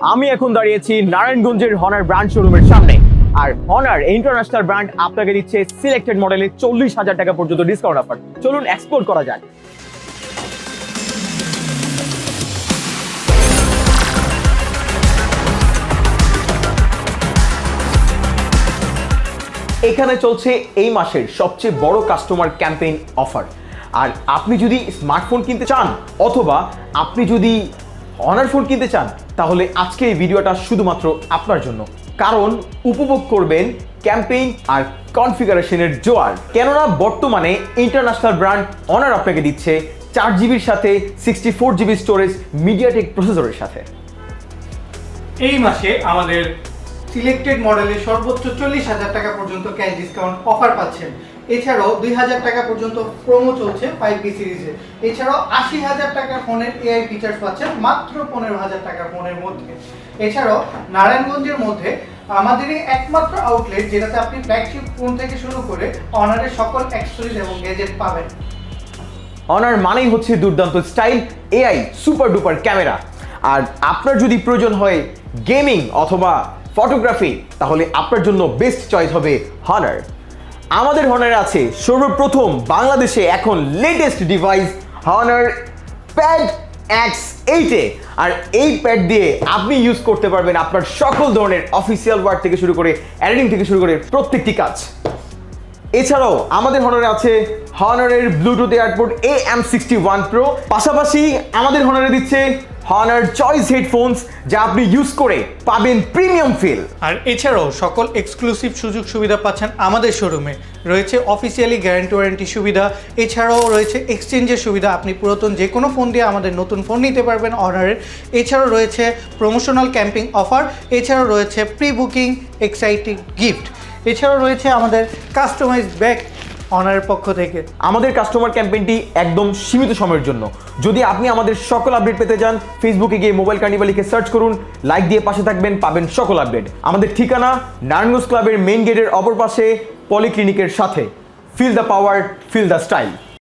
আমি এখন দাঁড়িয়েছি নারায়ণগঞ্জের হনার ব্র্যান্ড শোরুমের সামনে। আর হনার ইন্টারন্যাশনাল ব্র্যান্ড আপনাকে দিচ্ছে সিলেক্টেড মডেলে চল্লিশ হাজার টাকা পর্যন্ত ডিসকাউন্ট অফার চলুন এক্সপোর্ট করা যাক। এখানে চলছে এই মাসের সবচেয়ে বড় কাস্টমার ক্যাম্পেইন অফার আর আপনি যদি স্মার্টফোন কিনতে চান, অথবা আপনি যদি অনার ফোন কিনতে চান তাহলে আজকে এই ভিডিওটা শুধুমাত্র আপনার জন্য। কারণ উপভোগ করবেন ক্যাম্পেইন আর কনফিগারেশনের জোয়ার। কেননা বর্তমানে ইন্টারন্যাশনাল ব্র্যান্ড অনার আপনাকে দিচ্ছে চার জিবির সাথে sixty four GB storage MediaTek প্রসেসরের সাথে। এই মাসে আমাদের সিলেক্টেড মডেলে সর্বোচ্চ চল্লিশ হাজার টাকা পর্যন্ত ক্যাশ ডিসকাউন্ট অফার পাচ্ছেন। এছাড়াও দুই হাজার টাকা পর্যন্ত প্রোমো চলছে ফাইভ বি সিরিজে এছাড়াও আশি হাজার টাকা ফোনের এআই ফিচার্স পাচ্ছেন মাত্র পনেরো হাজার টাকা ফোনের মধ্যে। এছাড়াও নারায়ণগঞ্জের মধ্যে আমাদেরই একমাত্র আউটলেট যেটাতে আপনি ফ্ল্যাগশিপ ফোন থেকে শুরু করে অনারের সকল অ্যাক্সেসরিজ এবং গ্যাজেট পাবেন। অনার মানেই হচ্ছে দুর্দান্ত style AI super duper camera আর আপনার যদি প্রয়োজন হয় গেমিং অথবা ফটোগ্রাফি, তাহলে আপনার জন্য বেস্ট চয়েস হবে হনার আমাদের হনারে আছে সর্বপ্রথম বাংলাদেশে এখন latest device Honor Pad X এইটে আর এই প্যাড দিয়ে আপনি ইউজ করতে পারবেন আপনার সকল ধরনের অফিসিয়াল ওয়ার্ক থেকে শুরু করে এডিটিং থেকে শুরু করে প্রত্যেকটি কাজ। এছাড়াও আমাদের হনারে আছে হনারের Bluetooth airport A M sixty one pro পাশাপাশি আমাদের হনারে দিচ্ছে হনার চয়েস হেডফোনস যা আপনি ইউজ করে পাবেন প্রিমিয়াম ফিল আর এছাড়াও সকল এক্সক্লুসিভ সুযোগ সুবিধা পাচ্ছেন আমাদের শোরুমে রয়েছে অফিসিয়ালি গ্যারান্টি ওয়ারেন্টি সুবিধা, এছাড়াও রয়েছে এক্সচেঞ্জের সুবিধা। আপনি পুরাতন যে কোনো ফোন দিয়ে আমাদের নতুন ফোন নিতে পারবেন অনারের এছাড়াও রয়েছে প্রমোশনাল ক্যাম্পিং অফার এছাড়াও রয়েছে প্রি বুকিং এক্সাইটিং গিফট এছাড়াও রয়েছে আমাদের কাস্টমাইজ ব্যাগ অনারের পক্ষ থেকে। আমাদের কাস্টমার ক্যাম্পেইনটি একদম সীমিত সময়ের জন্য। যদি আপনি আমাদের সকল আপডেট পেতে চান ফেসবুকে গিয়ে মোবাইল কার্নিভালিকে সার্চ করুন লাইক দিয়ে পাশে থাকবেন, পাবেন সকল আপডেট আমাদের ঠিকানা নারায়ণগঞ্জ ক্লাবের মেইন গেটের অপর পাশে পলিক্লিনিকের সাথে। Feel the power feel the style